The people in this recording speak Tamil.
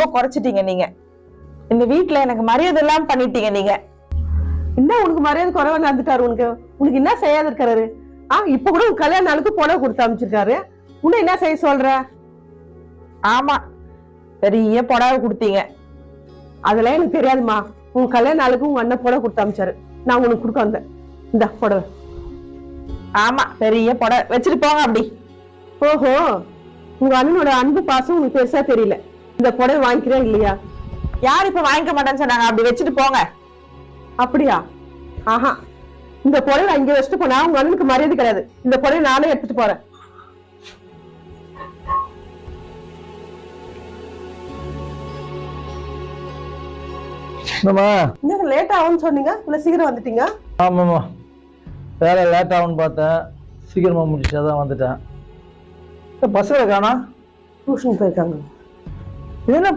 ரொம்ப குறைச்சிட்டீங்க நீங்க. இந்த வீட்ல எனக்கு மரியாதை எல்லாம் பண்ணிட்டீங்க நீங்க. என்ன உனக்கு மரியாதை குறைவா நடந்துட்டாரு உனக்கு? உனக்கு என்ன செய்யாத இருக்கிறாரு? ஆ இப்ப கூட உன் கல்யாண நாளுக்கு புடவை கொடுத்து அமைச்சிருக்காரு. உன்னை என்ன செய்ய சொல்ற? ஆமா பெரிய புடவை கொடுத்தீங்க. அதெல்லாம் எனக்கு தெரியாதுமா உன் கல்யாண நாளுக்கு உங்க அண்ணன் புடவை கொடுத்து அமைச்சாரு. நான் உனக்கு கொடுக்க வந்தேன். இந்த புடவை. ஆமா பெரிய புடவை. வச்சுட்டு போங்க அப்படி. ஓஹோ உங்க அண்ணனோட அன்பு பாசம் உனக்கு பெருசா தெரியல. இந்த புடவை வாங்கிக்கிறேன் இல்லையா? யார் இப்ப வாங்கிக்க மாட்டேன்னு சொன்னாங்க? அப்படி வச்சுட்டு போங்க. அப்படியா? ஆஹா. இந்த புடவை அங்கே வச்சுட்டு போனா உங்க அண்ணனுக்கு மரியாதை கிடையாது. இந்த புடவை நானே எடுத்துட்டு போறேன். என்னம்மா? லேட் ஆகும்னு சொன்னீங்க? இவ்வளவு சீக்கிரம் வந்துட்டீங்க? ஆமாம்மா. வேலை லேட் ஆகும்னு பார்த்தேன். சீக்கிரமாக முடிச்சுட்டு தான் வந்துட்டேன். பஸ்ஸில் காணா டியூஷன் போயிருக்காங்க. இது என்ன